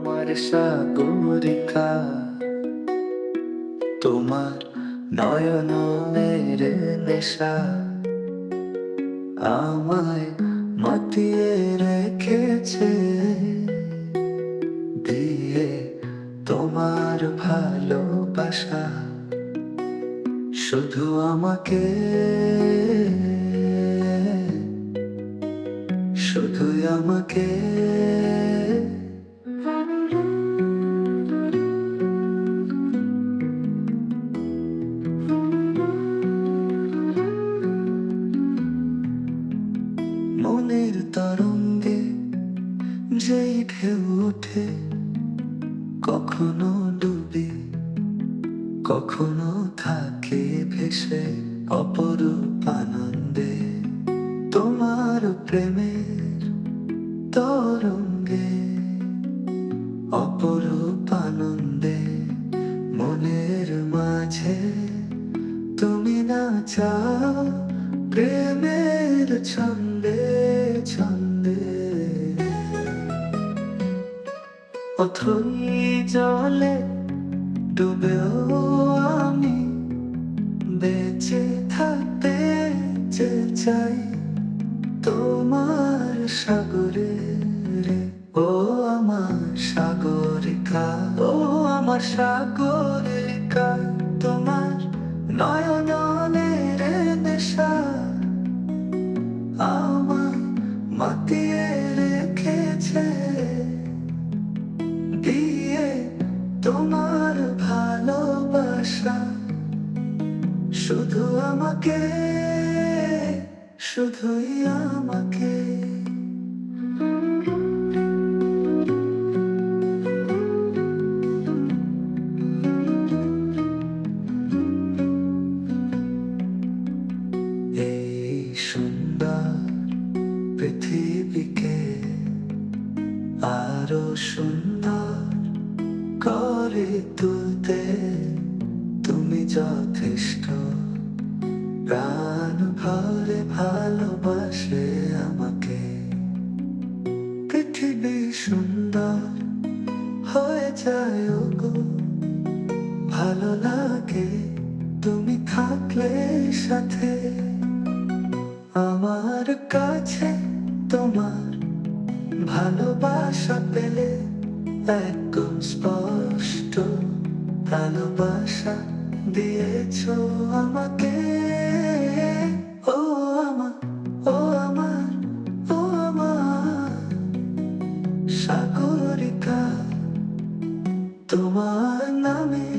আমার সাগরিকা তোমার নয়ন মেরে নেশা। আমায় মাতিয়ে রেখেছে। দিয়ে তোমার ভালোবাসা। শুধু আমাকে। শুধুই আমাকে। ঢেউ কখনো ডুবে, কখনো থাকে ভেসে অপরূপ আনন্দে। তোমার প্রেমের তরঙ্গে অপরূপ আনন্দে, মনের মাঝে তুমি না চাও প্রেমের ছন্দে। অথই জলে ডুবেও আমি বেঁচে থাকতে যে চাই তোমার সাগরে ও আমার সাগরিকা ও আমার সাগরিকা তোমার নয়নের নেশা ভালোবাসা শুধু আমাকে শুধুই আমাকে। সুন্দর পৃথিবীকে আরও সুন্দর করে তুলতে যথেষ্ট। প্রাণ ভরে ভালোবাসে আমাকে। পৃথিবী সুন্দর হয়ে যায় গো ভালো লাগে তুমি থাকলে সাথে। আমার কাছে তোমার ভালোবাসা পেলে একদম স্পষ্ট। ভালোবাসা দিয়েছ আমাকে? ও আমার ও আমার ও আমার। সাগরিকা তোমার নামের